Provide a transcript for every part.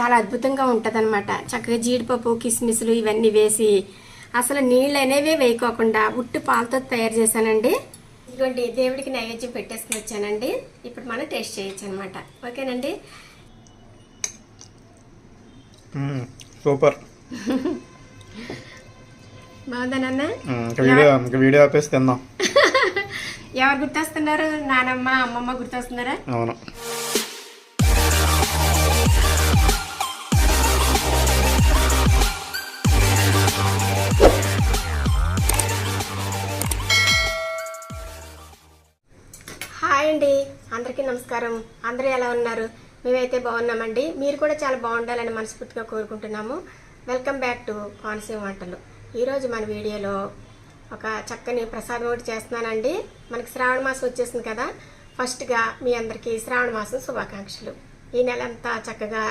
చాలా అద్భుతంగా ఉంటుందన్నమాట. చక్కగా జీడిపప్పు కిస్మిస్లు ఇవన్నీ వేసి అసలు నీళ్ళు అనేవి వేయకోకుండా ఉట్టు పాలతో తయారు చేశానండి. ఇదిగోండి దేవుడికి నైవేద్యం పెట్టేసుకుని వచ్చానండి. ఇప్పుడు మనం టేస్ట్ చేయొచ్చు అనమాట ఓకేనండి. సూపర్. బాగుందా వీడియో ఆపేసి తిందాం. ఎవరు గుర్తొస్తున్నారు? నానమ్మ అమ్మమ్మ గుర్తొస్తున్నారా? అవును. హాయ్ అండి. అందరికీ నమస్కారం. అందరూ ఎలా ఉన్నారు? మేమైతే బాగున్నామండి. మీరు కూడా చాలా బాగుండాలని మనస్ఫూర్తిగా కోరుకుంటున్నాము. వెల్కమ్ బ్యాక్ టు కోనసీమ వంటలు ఈరోజు మన వీడియోలో ఒక చక్కని ప్రసాదం ఒకటి చేస్తున్నానండి. మనకి శ్రావణ మాసం వచ్చేసింది కదా. ఫస్ట్గా మీ అందరికీ శ్రావణ మాసం శుభాకాంక్షలు. ఈ నెల అంతా చక్కగా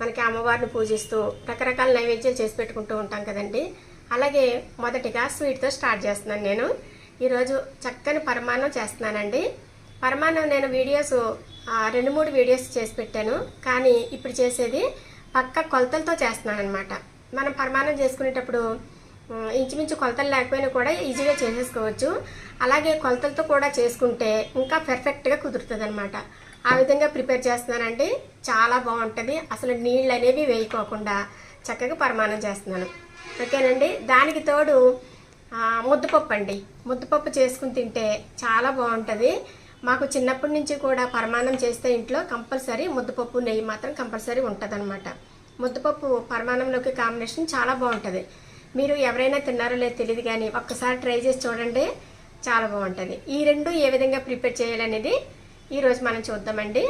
మనకి అమ్మవారిని పూజిస్తూ రకరకాల నైవేద్యాలు చేసి పెట్టుకుంటూ ఉంటాం కదండి. అలాగే మొదటిగా స్వీట్తో స్టార్ట్ చేస్తున్నాను నేను. ఈరోజు చక్కని పరమాన్నం చేస్తున్నానండి. పరమాన్నం నేను వీడియోస్ రెండు మూడు వీడియోస్ చేసి పెట్టాను. కానీ ఇప్పుడు చేసేది పక్క కొలతలతో చేస్తున్నాను అనమాట మనం పరమాన్నం చేసుకునేటప్పుడు ఇంచుమించు కొలతలు లేకపోయినా కూడా ఈజీగా చేసేసుకోవచ్చు. అలాగే కొలతలతో కూడా చేసుకుంటే ఇంకా పెర్ఫెక్ట్గా కుదురుతుంది అనమాట ఆ విధంగా ప్రిపేర్ చేస్తున్నానండి. చాలా బాగుంటుంది. అసలు నీళ్ళు అనేవి వేయకోకుండా చక్కగా పరమాన్నం చేస్తున్నాను. ఓకేనండి? దానికి తోడు ముద్దపప్పు అండి ముద్దపప్పు చేసుకుని తింటే చాలా బాగుంటుంది. మాకు చిన్నప్పటి నుంచి కూడా పరమాన్నం చేస్తే ఇంట్లో కంపల్సరీ ముద్దపప్పు నెయ్యి మాత్రం కంపల్సరీ ఉంటుంది ముద్దపప్పు పరమాన్నంలోకి కాంబినేషన్ చాలా బాగుంటుంది. మీరు ఎవరైనా తిన్నారో లేదో తెలియదు కానీ ఒక్కసారి ట్రై చేసి చూడండి. చాలా బాగుంటుంది. ఈ రెండు ఏ విధంగా ప్రిపేర్ చేయాలనేది ఈరోజు మనం చూద్దామండి.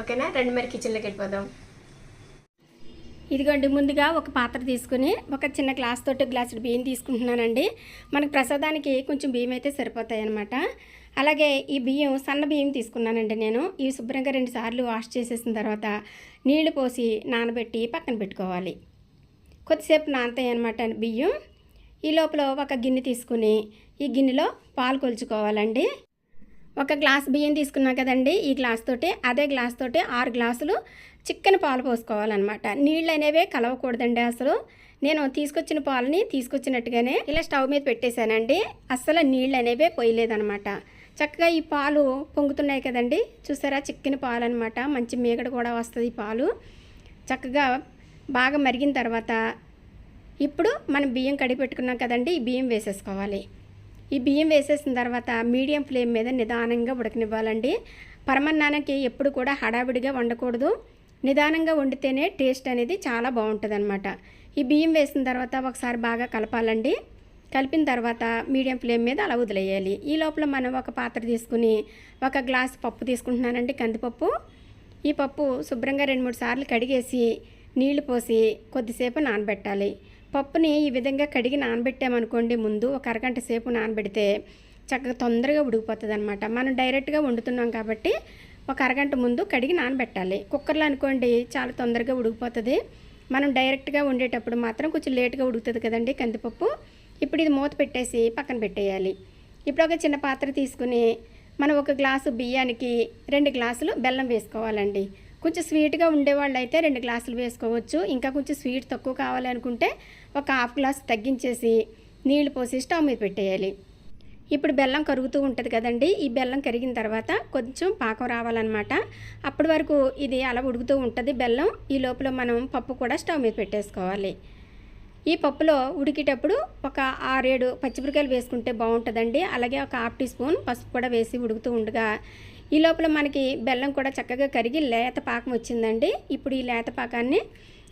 ఓకేనా? రెండు మరి కిచెన్లోకి వెళ్ళిపోదాం. ఇదిగోండి ముందుగా ఒక పాత్ర తీసుకుని ఒక చిన్న గ్లాస్ తోటి గ్లాసుడు బియ్యం తీసుకుంటున్నానండి. మనకు ప్రసాదానికి కొంచెం బియ్యం అయితే సరిపోతాయి అనమాట అలాగే ఈ బియ్యం సన్న బియ్యం తీసుకున్నానండి నేను. ఇవి శుభ్రంగా రెండు సార్లు వాష్ చేసేసిన తర్వాత నీళ్ళు పోసి నానబెట్టి పక్కన పెట్టుకోవాలి. కొద్దిసేపు నానతాయి అనమాట బియ్యం. ఈ లోపల ఒక గిన్నె తీసుకుని ఈ గిన్నెలో పాలు కొలుచుకోవాలండి. ఒక గ్లాస్ బియ్యం తీసుకున్నా కదండి ఈ గ్లాస్ తోటి అదే గ్లాస్ తోటి ఆరు గ్లాసులు చిక్కని పాలు పోసుకోవాలన్నమాట. నీళ్ళు అనేవే కలవకూడదండి అసలు. నేను తీసుకొచ్చిన పాలని తీసుకొచ్చినట్టుగానే ఇలా స్టవ్ మీద పెట్టేశానండి. అస్సలు నీళ్ళు అనేవే పోయలేదనమాట చక్కగా ఈ పాలు పొంగుతున్నాయి కదండి. చూసారా? చిక్కని పాలు అనమాట మంచి మీగడ కూడా వస్తుంది ఈ పాలు. చక్కగా బాగా మరిగిన తర్వాత ఇప్పుడు మనం బియ్యం కడిగి పెట్టుకున్నాం కదండి ఈ బియ్యం వేసేసుకోవాలి. ఈ బియ్యం వేసేసిన తర్వాత మీడియం ఫ్లేమ్ మీద నిదానంగా ఉడకనివ్వాలండి. పరమన్నానికి ఎప్పుడు కూడా హడావిడిగా వండకూడదు. నిదానంగా వండితేనే టేస్ట్ అనేది చాలా బాగుంటుంది ఈ బియ్యం వేసిన తర్వాత ఒకసారి బాగా కలపాలండి. కలిపిన తర్వాత మీడియం ఫ్లేమ్ మీద అలా వదిలేయాలి. ఈ లోపల మనం ఒక పాత్ర తీసుకుని ఒక గ్లాస్ పప్పు తీసుకుంటున్నానండి కందిపప్పు. ఈ పప్పు శుభ్రంగా రెండు మూడు సార్లు కడిగేసి నీళ్ళు పోసి కొద్దిసేపు నానబెట్టాలి. పప్పుని ఈ విధంగా కడిగి నానబెట్టామనుకోండి ముందు ఒక అరగంట సేపు నానబెడితే చక్కగా తొందరగా ఉడికిపోతుంది అనమాట మనం డైరెక్ట్గా వండుతున్నాం కాబట్టి ఒక అరగంట ముందు కడిగి నానబెట్టాలి. కుక్కర్లో అనుకోండి చాలా తొందరగా ఉడికిపోతుంది. మనం డైరెక్ట్గా వండేటప్పుడు మాత్రం కొంచెం లేట్గా ఉడుకుతుంది కదండి కందిపప్పు. ఇప్పుడు ఇది మూత పెట్టేసి పక్కన పెట్టేయాలి. ఇప్పుడు ఒక చిన్న పాత్ర తీసుకుని మనం ఒక గ్లాసు బియ్యానికి రెండు గ్లాసులు బెల్లం వేసుకోవాలండి. కొంచెం స్వీట్గా ఉండేవాళ్ళు అయితే రెండు గ్లాసులు వేసుకోవచ్చు. ఇంకా కొంచెం స్వీట్ తక్కువ కావాలనుకుంటే ఒక హాఫ్ గ్లాస్ తగ్గించేసి నీళ్ళు పోసి స్టవ్ మీద పెట్టేయాలి. ఇప్పుడు బెల్లం కరుగుతూ ఉంటుంది కదండి. ఈ బెల్లం కరిగిన తర్వాత కొంచెం పాకం రావాలన్నమాట. అప్పటి వరకు ఇది అలా ఉడుకుతూ ఉంటుంది బెల్లం. ఈ లోపల మనం పప్పు కూడా స్టవ్ మీద పెట్టేసుకోవాలి. ఈ పప్పులో ఉడికేటప్పుడు ఒక ఆరేడు పచ్చిమిరకాయలు వేసుకుంటే బాగుంటుందండి. అలాగే ఒక హాఫ్ టీ స్పూన్ పసుపు కూడా వేసి ఉడుకుతూ ఉండగా ఈ లోపల మనకి బెల్లం కూడా చక్కగా కరిగి లేత పాకం వచ్చిందండి. ఇప్పుడు ఈ లేత పాకాన్ని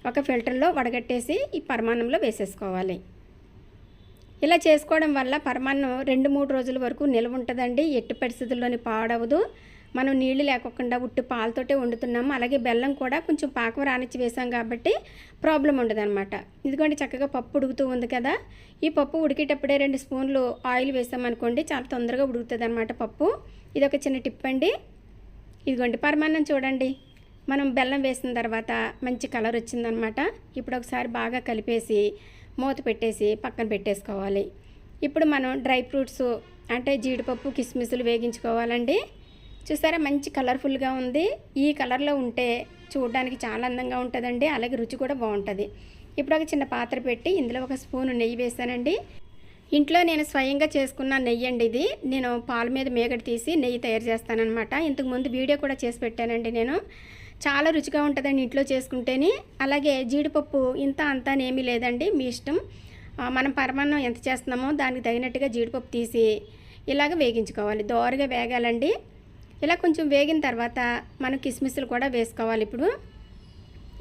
ఒక ఫిల్టర్లో వడగట్టేసి ఈ పరమాన్నంలో వేసేసుకోవాలి. ఇలా చేసుకోవడం వల్ల పరమాన్నం రెండు మూడు రోజుల వరకు నిల్వ ఉంటుందండి. ఎట్టి పరిస్థితుల్లోని పాడవదు. మనం నీళ్ళు లేకుండా ఉట్టి పాలతోటే వండుతున్నాము. అలాగే బెల్లం కూడా కొంచెం పాకం రానిచ్చి వేసాం కాబట్టి ప్రాబ్లం ఉండదన్నమాట. ఇదిగోండి చక్కగా పప్పు ఉడుకుతూ ఉంది కదా. ఈ పప్పు ఉడికేటప్పుడే రెండు స్పూన్లు ఆయిల్ వేసామనుకోండి చాలా తొందరగా ఉడుకుతుంది అనమాట పప్పు. ఇది ఒక చిన్న టిప్ అండి. ఇదిగోండి పరమాన్నం చూడండి. మనం బెల్లం వేసిన తర్వాత మంచి కలర్ వచ్చిందనమాట. ఇప్పుడు ఒకసారి బాగా కలిపేసి మూత పెట్టేసి పక్కన పెట్టేసుకోవాలి. ఇప్పుడు మనం డ్రై ఫ్రూట్స్ అంటే జీడిపప్పు కిస్మిస్లు వేగించుకోవాలండి. చూసారా మంచి కలర్ఫుల్గా ఉంది. ఈ కలర్లో ఉంటే చూడడానికి చాలా అందంగా ఉంటుందండి. అలాగే రుచి కూడా బాగుంటుంది. ఇప్పుడు ఒక చిన్న పాత్ర పెట్టి ఇందులో ఒక స్పూన్ నెయ్యి వేసానండి. ఇంట్లో నేను స్వయంగా చేసుకున్న నెయ్యి అండి ఇది. నేను పాల మీద మేగడ తీసి నెయ్యి తయారు చేస్తానన్నమాట. ఇంతకు ముందు వీడియో కూడా చేసి పెట్టానండి నేను. చాలా రుచిగా ఉంటుందండి ఇంట్లో చేసుకుంటేనే. అలాగే జీడిపప్పు ఇంత అంతా లేదండి మీ ఇష్టం. మనం పరమాన్నం ఎంత చేస్తున్నామో దానికి తగినట్టుగా జీడిపప్పు తీసి ఇలాగ వేగించుకోవాలి. దోరగా వేగాలండి. ఇలా కొంచెం వేగిన తర్వాత మనం కిస్మిస్లు కూడా వేసుకోవాలి ఇప్పుడు.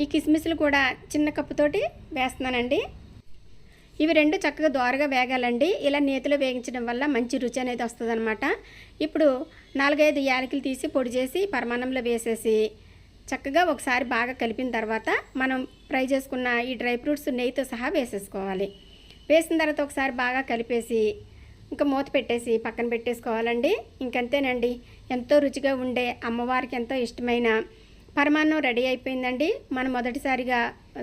ఈ కిస్మిస్లు కూడా చిన్న కప్పుతోటి వేస్తున్నానండి. ఇవి రెండు చక్కగా దోరగా వేగాలండి. ఇలా నేతిలో వేగించడం వల్ల మంచి రుచి అనేది వస్తుందన్నమాట. ఇప్పుడు నాలుగైదు యాలకులు తీసి పొడి చేసి పరమాన్నంలో వేసేసి చక్కగా ఒకసారి బాగా కలిపిన తర్వాత మనం ఫ్రై చేసుకున్న ఈ డ్రై ఫ్రూట్స్ నెయ్యితో సహా వేసేసుకోవాలి. వేసిన తర్వాత ఒకసారి బాగా కలిపేసి ఇంకా మూత పెట్టేసి పక్కన పెట్టేసుకోవాలండి. ఇంకంతేనండి. ఎంతో రుచిగా ఉండే అమ్మవారికి ఎంతో ఇష్టమైన పరమాన్నం రెడీ అయిపోయిందండి. మనం మొదటిసారిగా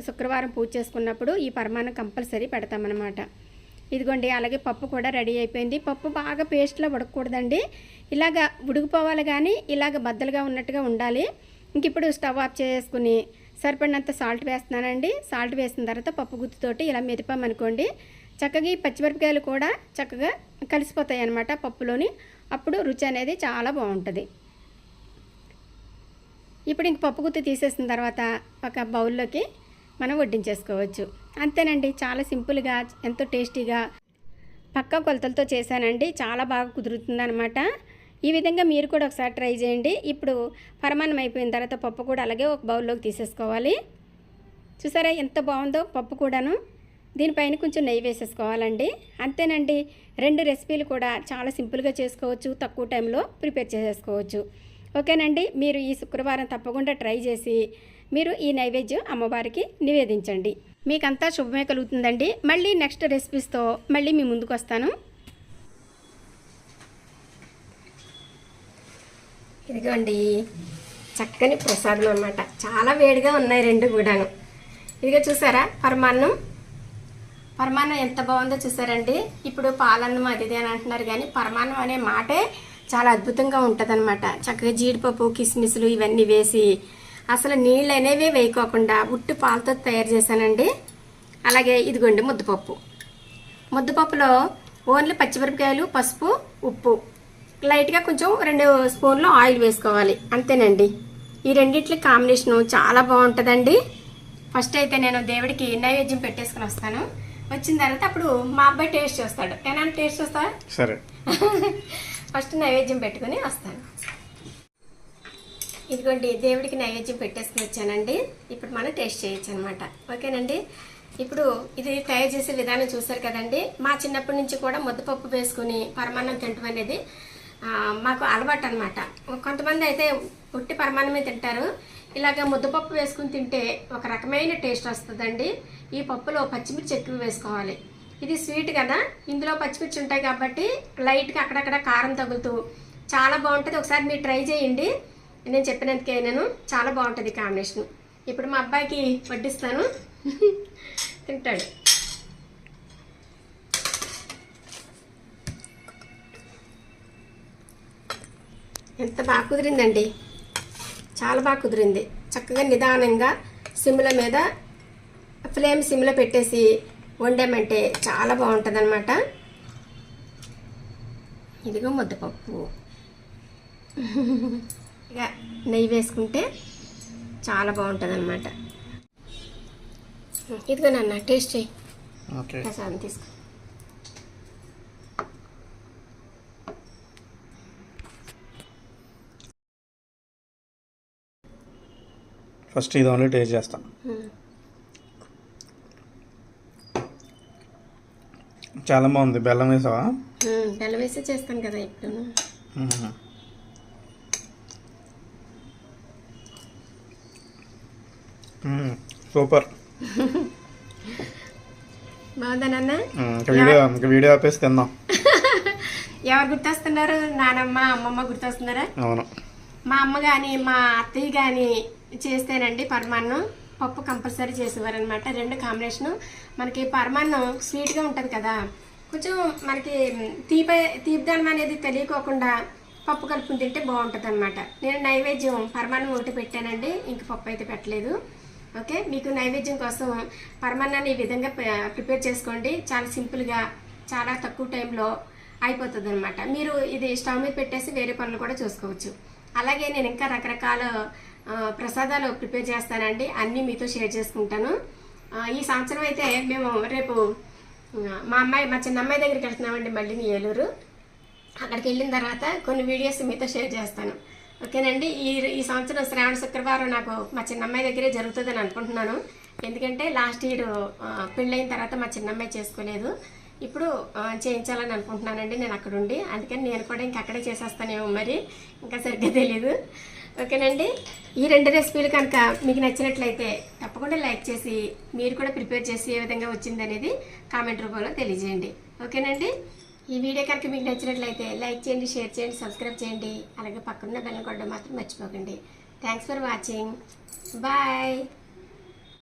శుక్రవారం పూజ చేసుకున్నప్పుడు ఈ పరమాన్నం కంపల్సరీ పెడతామన్నమాట. ఇదిగోండి అలాగే పప్పు కూడా రెడీ అయిపోయింది. పప్పు బాగా పేస్ట్లో ఉడకకూడదండి. ఇలాగ ఉడికిపోవాలి కానీ ఇలాగ బద్దలుగా ఉన్నట్టుగా ఉండాలి. ఇంక ఇప్పుడు స్టవ్ ఆఫ్ చేసుకుని సరిపడినంత సాల్ట్ వేస్తున్నానండి. సాల్ట్ వేసిన తర్వాత పప్పు గుత్తుతోటి ఇలా మెదిపామనుకోండి చక్కగా ఈ పచ్చిమిరపకాయలు కూడా చక్కగా కలిసిపోతాయి అన్నమాట పప్పులోని. అప్పుడు రుచి అనేది చాలా బాగుంటుంది. ఇప్పుడు ఇంక పప్పు గుత్తి తీసేసిన తర్వాత ఒక బౌల్లోకి మనం వడ్డించేసుకోవచ్చు. అంతేనండి చాలా సింపుల్గా ఎంతో టేస్టీగా పక్క కొలతలతో చేశానండి. చాలా బాగా కుదురుతుందనమాట ఈ విధంగా మీరు కూడా ఒకసారి ట్రై చేయండి. ఇప్పుడు పరమాన్నం అయిపోయిన తర్వాత పప్పు కూడా అలాగే ఒక బౌల్లోకి తీసేసుకోవాలి. చూసారా ఎంత బాగుందో పప్పు కూడాను. దీనిపైన కొంచెం నెయ్యి వేసేసుకోవాలండి. అంతేనండి రెండు రెసిపీలు కూడా చాలా సింపుల్గా చేసుకోవచ్చు తక్కువ టైంలో ప్రిపేర్ చేసేసుకోవచ్చు. ఓకేనండి? మీరు ఈ శుక్రవారం తప్పకుండా ట్రై చేసి మీరు ఈ నైవేద్యం అమ్మవారికి నివేదించండి. మీకంతా శుభమే కలుగుతుందండి. మళ్ళీ నెక్స్ట్ రెసిపీస్తో మళ్ళీ మీ ముందుకు వస్తాను. ఇదిగోండి చక్కని ప్రసాదం అన్నమాట. చాలా వేడిగా ఉన్నాయి రెండు కూడాను. ఇదిగో చూసారా పరమాన్నం. పరమాన్నం ఎంత బాగుందో చూసారండి. ఇప్పుడు పాలన్నం అది అని అంటున్నారు కానీ పరమాన్నం అనే మాటే చాలా అద్భుతంగా ఉంటుందన్నమాట. చక్కగా జీడిపప్పు కిస్మిస్లు ఇవన్నీ వేసి అసలు నీళ్ళు అనేవి వేయకోకుండా ఉట్టు పాలతో తయారు చేశానండి. అలాగే ఇదిగోండి ముద్దపప్పు. ముద్దపప్పులో ఓన్లీ పచ్చిమిరపకాయలు పసుపు ఉప్పు. లైట్గా కొంచెం రెండు స్పూన్లు ఆయిల్ వేసుకోవాలి. అంతేనండి. ఈ రెండిట్ల కాంబినేషను చాలా బాగుంటుందండి. ఫస్ట్ అయితే నేను దేవుడికి నైవేద్యం పెట్టేసుకుని వస్తాను. వచ్చిన తర్వాత అప్పుడు మా అబ్బాయి టేస్ట్ చూస్తాడు. ఏమైనా టేస్ట్ చూస్తా సరే. ఫస్ట్ నైవేద్యం పెట్టుకుని వస్తాను. ఇదిగోండి దేవుడికి నైవేద్యం పెట్టేసుకుని వచ్చానండి. ఇప్పుడు మనం టేస్ట్ చేయొచ్చు అనమాట ఓకేనండి? ఇప్పుడు ఇది తయారు చేసే విధానం చూసారు కదండి? మా చిన్నప్పటి నుంచి కూడా ముద్దపప్పు వేసుకుని పరమాన్నం తింటం అనేది మాకు అలవాటు అనమాట కొంతమంది అయితే ఉట్టి పరమాన్నమే తింటారు. ఇలాగ ముద్దపప్పు వేసుకుని తింటే ఒక రకమైన టేస్ట్ వస్తుందండి. ఈ పప్పులో పచ్చిమిర్చి ఎక్కువ వేసుకోవాలి. ఇది స్వీట్ కదా. ఇందులో పచ్చిమిర్చి ఉంటాయి కాబట్టి లైట్గా అక్కడక్కడ కారం తగులుతూ. చాలా బాగుంటుంది. ఒకసారి మీరు ట్రై చేయండి. నేను చెప్పినందుకే నేను. చాలా బాగుంటుంది కాంబినేషన్ ఇప్పుడు మా అబ్బాయికి వడ్డిస్తాను. తింటాడు. ఎంత బాగా కుదిరిందండి. చాలా బాగా కుదిరింది. చక్కగా నిదానంగా సిమ్ల మీద ఫ్లేమ్ సిమ్లో పెట్టేసి వండామంటే చాలా బాగుంటుంది అనమాట ఇదిగో ముద్దపప్పు. ఇక నెయ్యి వేసుకుంటే చాలా బాగుంటుంది అనమాట ఇదిగో నాన్న టేస్ట్ చేయి ప్రసాదం తీసుకో. ఫస్ట్ ఇది ఓన్లీ టేస్ట్ చేస్తాం. చాలా బాగుంది. బెల్లం వేసావా? బెల్లం వేసి చేస్తాను కదా ఇప్పుడు. సూపర్. బాగుందా నాన్న? మ్మ్. ఇంకా వీడియో ఇంకా వీడియో ఆపేసి తిందాం. ఎవరు గుర్తొస్తున్నారు? నానమ్మ అమ్మమ్మ గుర్తొస్తున్నారా? అవును. మా అమ్మ కానీ మా అత్తయ్య కానీ చేస్తేనండి పరమాన్నం. పప్పు కంపల్సరీ చేసేవారనమాట రెండు కాంబినేషను. మనకి పరమాన్నం స్వీట్గా ఉంటుంది కదా. కొంచెం మనకి తీపి తీపిదనం అనేది తెలియకోకుండా పప్పు కలుపుకుని తింటే బాగుంటుంది అనమాట నేను నైవేద్యం పరమాన్నం ఒకటి పెట్టానండి. ఇంక పప్పు అయితే పెట్టలేదు. ఓకే? మీకు నైవేద్యం కోసం పరమాన్నాన్ని ఈ విధంగా ప్రిపేర్ చేసుకోండి. చాలా సింపుల్గా చాలా తక్కువ టైంలో అయిపోతుంది అనమాట మీరు ఇది స్టవ్ మీద పెట్టేసి వేరే పనులు కూడా చూసుకోవచ్చు. అలాగే నేను ఇంకా రకరకాల ప్రసాదాలు ప్రిపేర్ చేస్తానండి. అన్నీ మీతో షేర్ చేసుకుంటాను. ఈ సంవత్సరం అయితే మేము రేపు మా అమ్మాయి మా చిన్న అమ్మాయి దగ్గరికి వెళ్తున్నామండి మళ్ళీ ఏలూరు. అక్కడికి వెళ్ళిన తర్వాత కొన్ని వీడియోస్ మీతో షేర్ చేస్తాను. ఓకేనండి? ఈ ఈ సంవత్సరం శ్రావణ శుక్రవారం నాకు మా చిన్నమ్మాయి దగ్గరే జరుగుతుందని అనుకుంటున్నాను. ఎందుకంటే లాస్ట్ ఇయర్ పెళ్ళైన తర్వాత మా చిన్నమ్మాయి చేసుకోలేదు. ఇప్పుడు చేయించాలని అనుకుంటున్నానండి. నేను అక్కడ ఉండి అందుకని నేను కూడా ఇంక అక్కడే చేసేస్తానేమో మరి. ఇంకా సరిగ్గా తెలీదు. ఓకేనండి? ఈ రెండు రెసిపీలు కనుక మీకు నచ్చినట్లయితే తప్పకుండా లైక్ చేసి మీరు కూడా ప్రిపేర్ చేసి ఏ విధంగా వచ్చిందనేది కామెంట్ రూపంలో తెలియజేయండి. ఓకేనండి? ఈ వీడియో కనుక మీకు నచ్చినట్లయితే లైక్ చేయండి షేర్ చేయండి సబ్స్క్రైబ్ చేయండి. అలాగే పక్కన బెల్ కొట్టడం మాత్రం మర్చిపోకండి. Thanks for watching. బాయ్.